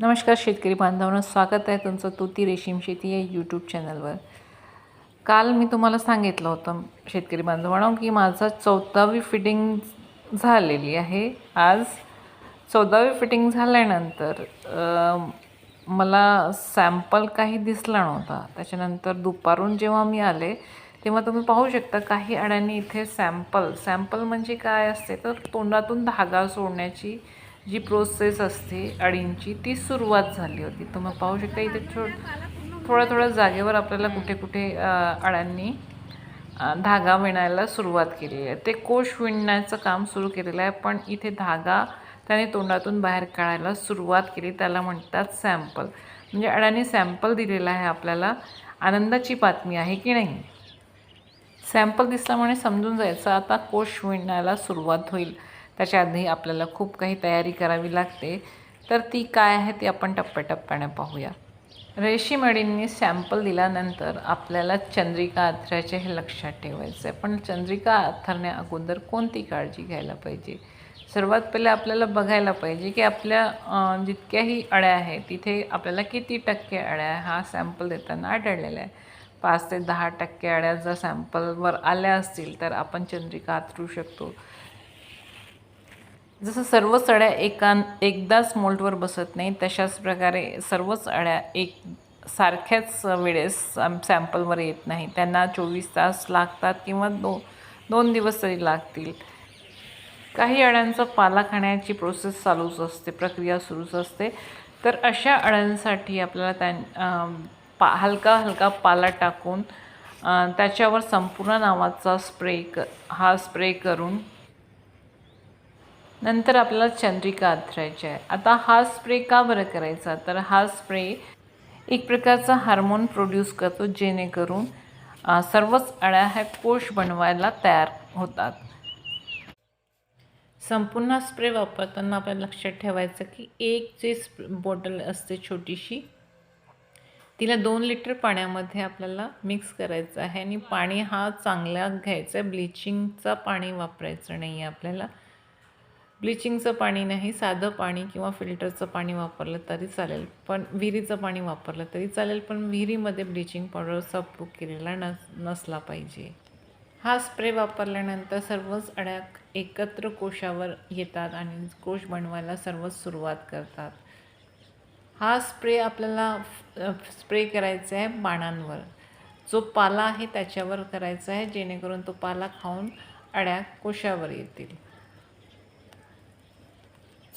नमस्कार शेतकरी बांधवांना स्वागत आहे तुमचं तुती रेशीम शेती या यूट्यूब चॅनलवर काल मी तुम्हाला सांगितलं होतं शेतकरी बांधवांनो की माझं चौदावी फिटिंग झालेली आहे. आज चौदावी फिटिंग झाल्यानंतर मला सॅम्पल काही दिसला नव्हता. त्याच्यानंतर दुपारून जेव्हा मी आले तेव्हा तुम्ही पाहू शकता काही अड्यांनी इथे सॅम्पल सॅम्पल म्हणजे काय असते? तर तोंडातून धागा सोडण्याची जी प्रोसेस असते अडींची ती सुरुवात झाली होती. तुम्ही पाहू शकता इथे छो थोड्या थोड्या जागेवर आपल्याला कुठे कुठे अळ्यांनी धागा विणायला सुरुवात केलेली आहे. ते कोश विणण्याचं काम सुरू केलेलं आहे पण इथे धागा त्याने तोंडातून बाहेर काढायला सुरुवात केली. त्याला म्हणतात सॅम्पल म्हणजे अळ्यांनी सॅम्पल दिलेला आहे आपल्याला. आनंदाची बातमी आहे की नाही? सॅम्पल दिसल्यामुळे समजून जायचं आता कोश विणायला सुरुवात होईल. त्याच्या आधी आपल्याला खूप काही तयारी करावी लागते. तर ती काय आहे ती आपण टप्प्याटप्प्याने पाहूया. रेशीम अडींनी सॅम्पल दिल्यानंतर आपल्याला चंद्रिका अथऱ्याचे हे लक्षात ठेवायचं आहे पण चंद्रिका अथरण्या अगोदर कोणती काळजी घ्यायला पाहिजे? सर्वात पहिले आपल्याला बघायला पाहिजे की आपल्या जितक्याही अळ्या आहेत तिथे आपल्याला किती टक्के अळ्या हा सॅम्पल देताना आढळलेला आहे. पाच ते दहा टक्के अळ्या जर सॅम्पलवर आल्या असतील तर आपण चंद्रिका आथरू शकतो. जसं सर्वच अळ्या एका एकदाच मोल्टवर बसत नाही तशाच प्रकारे सर्वच अळ्या एक सारख्याच वेळेस सॅम्पलवर येत नाही. त्यांना चोवीस तास लागतात किंवा दो दोन दिवस तरी लागतील. काही अळ्यांचा पाला खाण्याची प्रोसेस चालूच असते प्रक्रिया सुरूच असते. तर अशा अळ्यांसाठी आपल्याला त्या पा हलका हलका पाला टाकून त्याच्यावर संपूर्ण नावाचा स्प्रे क हा स्प्रे करून नंतर आपल्याला चंद्रिका अथरायची आहे. आता हा स्प्रे का बरं करायचा? तर हा स्प्रे एक प्रकारचा हार्मोन प्रोड्यूस करतो जेणेकरून सर्वच अळ्या ह्या कोश बनवायला तयार होतात. संपूर्ण स्प्रे वापरताना आपल्याला लक्षात ठेवायचं की एक जे बॉटल असते छोटीशी तिला दोन लिटर पाण्यामध्ये आपल्याला मिक्स करायचं आहे आणि पाणी हा चांगला घ्यायचा आहे. ब्लिचिंगचं पाणी वापरायचं नाही आहे आपल्याला. ब्लिचिंगचं पाणी नाही साधं पाणी किंवा फिल्टरचं पाणी वापरलं तरी चालेल. पण विहिरीचं पाणी वापरलं तरी चालेल पण विहिरीमध्ये ब्लिचिंग पावडरचा उपयोग केलेला नस नसला पाहिजे. हा स्प्रे वापरल्यानंतर सर्वच अड्या एकत्र कोशावर येतात आणि कोश बनवायला सर्वच सुरुवात करतात. हा स्प्रे आपल्याला स्प्रे करायचा आहे बाणांवर. जो पाला आहे त्याच्यावर करायचा आहे जेणेकरून तो पाला खाऊन अड्या कोशावर येतील.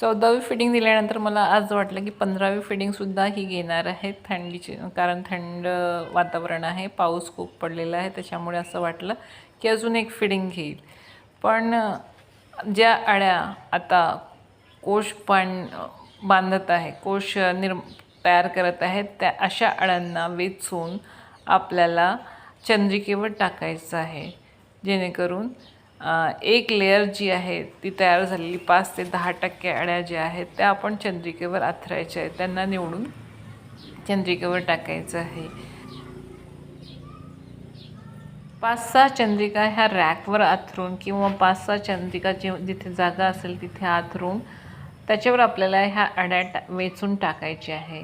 चौदावी फिटिंग दिल्यानंतर मला आज वाटलं की पंधरावी फिडिंगसुद्धा ही घेणार आहे थंडीची कारण थंड वातावरण आहे पाऊस खूप पडलेला आहे त्याच्यामुळे असं वाटलं की अजून एक फिडिंग घेईल. पण ज्या अळ्या आता कोश पण बांधत आहे कोश निर्म तयार करत आहेत त्या अशा अळ्यांना वेचून आपल्याला चंद्रिकेवर टाकायचं आहे जेणेकरून एक लेअर जी आहे ती तयार झालेली पाच ते दहा टक्के अळ्या ज्या आहेत त्या आपण चंद्रिकेवर आथरायच्या आहेत. त्यांना निवडून चंद्रिकेवर टाकायचं आहे. पाच सहा चंद्रिका ह्या रॅकवर आथरून किंवा पाच सहा चंद्रिका जे जिथे जागा असेल तिथे आथरून त्याच्यावर आपल्याला ह्या अड्या टा वेचून टाकायच्या आहे.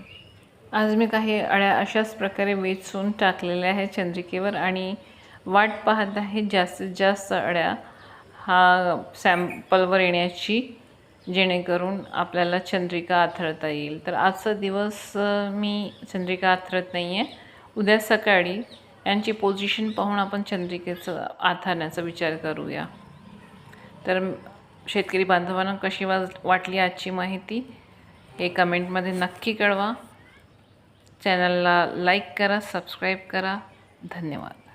आज मी काही अळ्या अशाच प्रकारे वेचून टाकलेल्या आहे चंद्रिकेवर आणि वाट पाहत आहे. जास्तीत जास्त अळ्या हा सॅम्पलवर येण्याची जेणेकरून आपल्याला चंद्रिका आथळता येईल. तर आजचा दिवस मी चंद्रिका आथरत नाही आहे उद्या सकाळी यांची पोझिशन पाहून आपण चंद्रिकेचं आथरण्याचा विचार करूया. तर शेतकरी बांधवांना कशी वाज वाटली आजची माहिती हे कमेंटमध्ये नक्की कळवा. चॅनलला लाईक करा सबस्क्राईब करा. धन्यवाद.